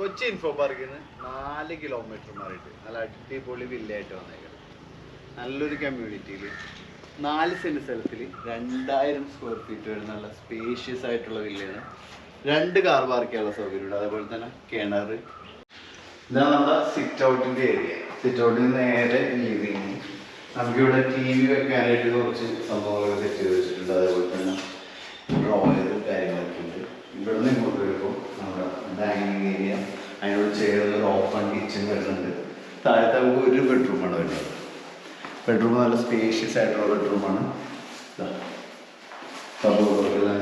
Kochi info പാർക്കിൽ നിന്ന് നാല് കിലോമീറ്റർ മാറിയിട്ട് നല്ല അടിപൊളി വില്ലയായിട്ട് വന്നേക്കുന്നത് നല്ലൊരു കമ്മ്യൂണിറ്റിയിൽ നാല് സെന്റ് സ്ഥലത്തിൽ രണ്ടായിരം സ്ക്വയർ ഫീറ്റ് വരുന്ന നല്ല സ്പേഷ്യസ് ആയിട്ടുള്ള വില്ലയാണ് രണ്ട് കാർ പാർക്ക് ചെയ്യാനുള്ള സൗകര്യമുണ്ട് അതേപോലെ തന്നെ കിണർ. ഇതാണ് നമ്മുടെ സിറ്റ് ഔട്ടിന്റെ ഏരിയ സിറ്റ് ഔട്ടിൽ നേരെ ലീവിങ് നമുക്കിവിടെ ടി വി വെക്കാനായിട്ട് കുറച്ച് സംഭവങ്ങളൊക്കെ സെറ്റ് ചെയ്ത് വെച്ചിട്ടുണ്ട് അതേപോലെ തന്നെ ഡ്രോയർ കാര്യങ്ങളൊക്കെ ഉണ്ട് ഇവിടെ നിന്ന് ഇങ്ങോട്ട് വരുമ്പോൾ നമ്മുടെ ഡൈനിങ് ഏരിയ അതിനോട് ചേർന്ന് ഒരു ഓപ്പൺ കിച്ചൺ വരുന്നുണ്ട്. താഴത്തെ ഒരു ബെഡ്റൂമാണ് വരുന്നത്. ബെഡ്റൂം നല്ല സ്പേഷ്യസ് ആയിട്ടുള്ള ബെഡ്റൂമാണ്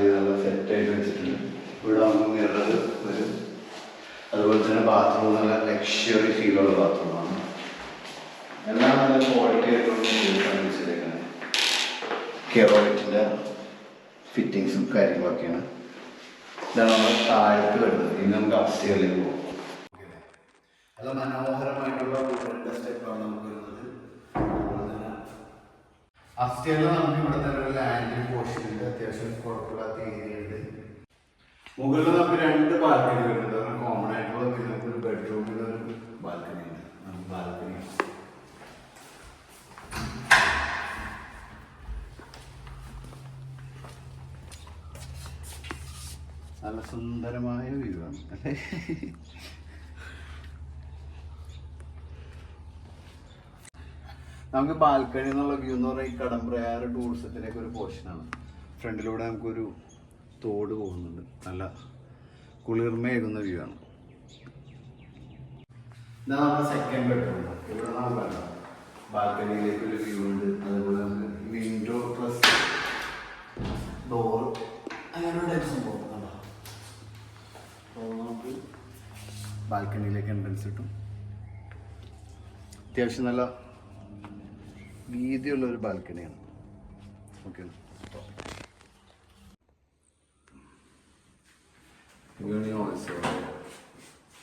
ചെയ്ത് നല്ല സെറ്റായിട്ട് വെച്ചിട്ടുണ്ട്. ഇവിടെ നമുക്ക് മിറർ വരും അതുപോലെ തന്നെ ബാത്റൂം നല്ല ലക്ഷറി ഫീലുള്ള ബാത്റൂമാണ് എല്ലാം നല്ല ക്വാളിറ്റി ആയിട്ടുള്ള വെച്ചിരിക്കുന്നത്. കെറോയിറ്റിന്റെ ഫിറ്റിങ്സും കാര്യങ്ങളൊക്കെയാണ്. ഇതാണ് നമ്മൾ താഴത്ത് വരുന്നത്. ഇനി നമുക്ക് അപ്സ്റ്റേറിലേക്ക് പോകും നല്ല മനോഹരമായിട്ടുള്ള വുഡന്റെ സ്റ്റെപ്പാണ് നമുക്ക് വരുന്നത്. അപ്സ്റ്റേറിൽ നമുക്ക് ഇവിടെ തന്നെ ഒരു ലാൻഡ് പോർഷൻ ഉണ്ട്. അത്യാവശ്യം കുഴപ്പമില്ലാത്ത ഏരിയ ഉണ്ട്. മുകളിൽ നമുക്ക് രണ്ട് ബാൽക്കണി വരുന്നുണ്ട് അതാണ് കോമൺ ആയിട്ടുള്ള നമുക്ക് ഒരു ബെഡ്റൂമിൽ ഒരു ബാൽക്കണി ഉണ്ട്. നമുക്ക് ബാൽക്കണി നല്ല സുന്ദരമായ വ്യൂ ആണ്. അല്ലേ? നമുക്ക് ബാൽക്കണി എന്നുള്ള വ്യൂ എന്ന് പറഞ്ഞാൽ ഈ കടമ്പ്രയാറ് ടൂറിസത്തിലേക്ക് ഒരു പോർഷനാണ് ഫ്രണ്ടിലൂടെ നമുക്കൊരു തോട് പോകുന്നുണ്ട്. നല്ല കുളിർമയേകുന്ന വ്യൂ ആണ്. ഇതാണ് നമ്മുടെ സെക്കൻഡ് ബെഡ്റൂം ഇവിടെ നമുക്ക് ബാൽക്കണിയിലേക്ക് ഒരു വ്യൂ ഉണ്ട്. അതുപോലെ നമുക്ക് വിൻഡോ പ്ലസ് ഡോർ അങ്ങനെയുള്ള ടൈപ്പ് സംഭവം അപ്പോൾ നമുക്ക് ബാൽക്കണിയിലേക്ക് എൻട്രൻസ് കിട്ടും. അത്യാവശ്യം നല്ല വീതിയുള്ള ഒരു ബാൽക്കണിയാണ്. ഓക്കെ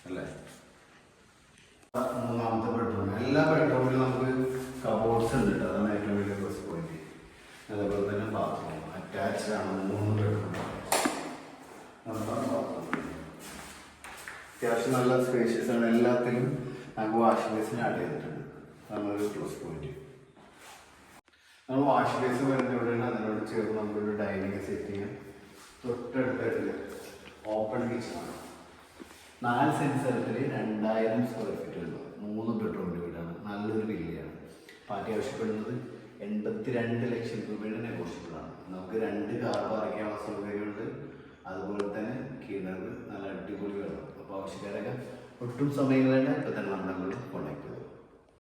അല്ലേ? മൂന്നാമത്തെ ബെഡ്റൂം എല്ലാ ബെഡ്റൂമിലും നമുക്ക് കബോർഡ്സ് ഉണ്ട് കേട്ടോ അതാണ് ഏറ്റവും വലിയ പ്ലസ് പോയിന്റ് അതേപോലെ തന്നെ ബാത്റൂം അറ്റാച്ച്ഡ് ആണ് മൂന്ന് ബെഡ്റൂം അത്യാവശ്യം നല്ല സ്പേഷ്യസ് ആണ്. എല്ലാത്തിലും നമുക്ക് വാഷിംഗ് ബേസിന് ആഡ് ചെയ്തിട്ടുണ്ട്. ഒരു പ്ലസ് പോയിന്റ് നമ്മൾ വാഷ് ബേസ് വരുന്നവിടെയാണ് അതിനോട് ചേർന്ന് നമുക്കൊരു ഡൈനിങ് സെറ്റ് ചെയ്യാം തൊട്ടടുത്തായിട്ട് ഓപ്പൺ കിച്ചണാണ് നാല് സെന്റ് രണ്ടായിരം സ്ക്വയർ ഫീറ്റ് ഉണ്ട് മൂന്ന് ബെഡ്റൂമിന്റെ വീടാണ്. നല്ലൊരു വില്ലയാണ് പാർട്ടി ആവശ്യപ്പെടുന്നത് എൺപത്തി രണ്ട് ലക്ഷം രൂപയുടെ നെഗോഷ്യബിളാണ് നമുക്ക് രണ്ട് കാർ പറിക്കാനുള്ള സൗകര്യമുണ്ട്. അതുപോലെ തന്നെ കിണർ നല്ല അടിപൊളി വെള്ളം. അപ്പോൾ ആവശ്യക്കാരൊക്കെ ഒട്ടും സമയങ്ങളാണ് ഇപ്പം തന്നെ നമ്മുടെ